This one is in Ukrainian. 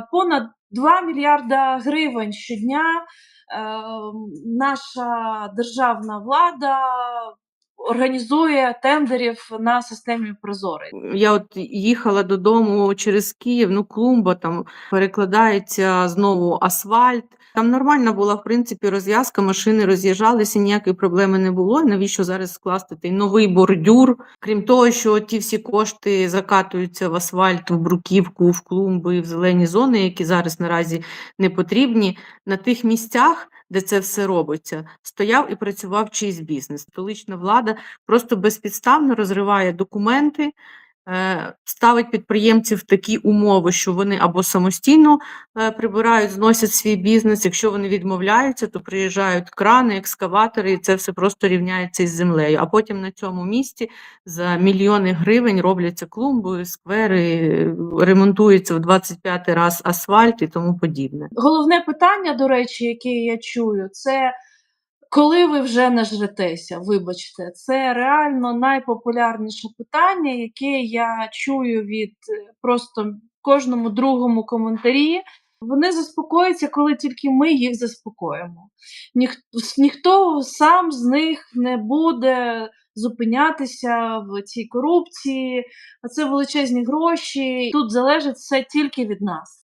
Понад 2 мільярда гривень щодня е, наша державна влада організує тендерів на системі Прозорий. Я от їхала додому через Київ, ну клумба там перекладається знову асфальт. Там нормальна була в принципі розв'язка, машини роз'їжджалися, ніякої проблеми не було. Навіщо зараз скласти той новий бордюр? Крім того, що ті всі кошти закатуються в асфальт, в бруківку, в клумби, в зелені зони, які зараз наразі не потрібні. На тих місцях, де це все робиться, стояв і працював чийсь бізнес. Столична влада просто безпідставно розриває документи, ставить підприємців в такі умови, що вони або самостійно е, прибирають, зносять свій бізнес. Якщо вони відмовляються, то приїжджають крани, екскаватори, і це все просто рівняється із землею. А потім на цьому місці за мільйони гривень робляться клумби, сквери, е, ремонтується в 25 раз асфальт і тому подібне. Головне питання, до речі, яке я чую, це коли ви вже нажретеся, вибачте, це реально найпопулярніше питання, яке я чую від е, просто кожному другому коментарі. Вони заспокояться, коли тільки ми їх заспокоїмо. Ніх, ніхто сам з них не буде зупинятися в цій корупції, а це величезні гроші. Тут залежить все тільки від нас.